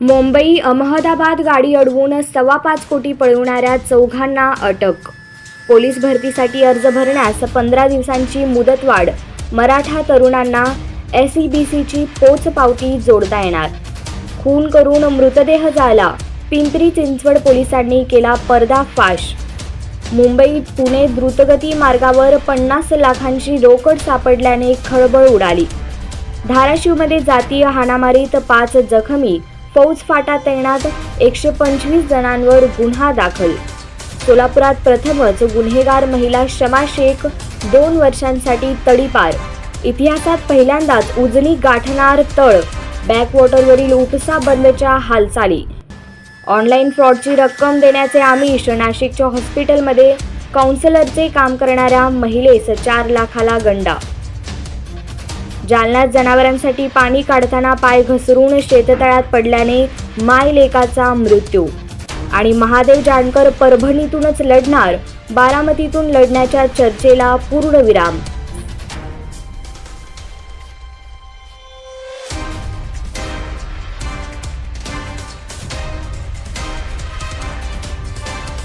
मुंबई अहमदाबाद गाडी अडवून सव्वा पाच कोटी पळवणाऱ्या चौघांना अटक. पोलीस भरतीसाठी अर्ज भरण्यास पंधरा दिवसांची मुदतवाढ. मराठा तरुणांना एस ई बी सीची पोचपावती जोडता येणार. खून करून मृतदेह जाला पिंपरी चिंचवड पोलिसांनी केला पर्दाफाश. मुंबई पुणे द्रुतगती मार्गावर पन्नास लाखांची रोकड सापडल्याने खळबळ उडाली. धाराशिवमध्ये जातीय हाणामारीत पाच जखमी फौज फाटा तैनात एकशे पंचवीस जणांवर गुन्हा दाखल. सोलापुरात प्रथमच गुन्हेगार महिला शमा शेख दोन वर्षांसाठी तडीपार. इतिहासात पहिल्यांदाच उजनी गाठणार तळ बॅकवॉटरवरील उपसा बंदच्या हालचाली. ऑनलाईन फ्रॉडची रक्कम देण्याचे आमिष नाशिकच्या हॉस्पिटलमध्ये काउन्सिलरचे काम करणाऱ्या महिलेस चार लाखाला गंडा जालन्यात जनावरांसाठी पाणी काढताना पाय घसरून शेततळ्यात पडल्याने मायलेकाचा मृत्यू. आणि महादेव जानकर परभणीतूनच लढणार बारामतीतून लढण्याच्या चर्चेला पूर्णविराम.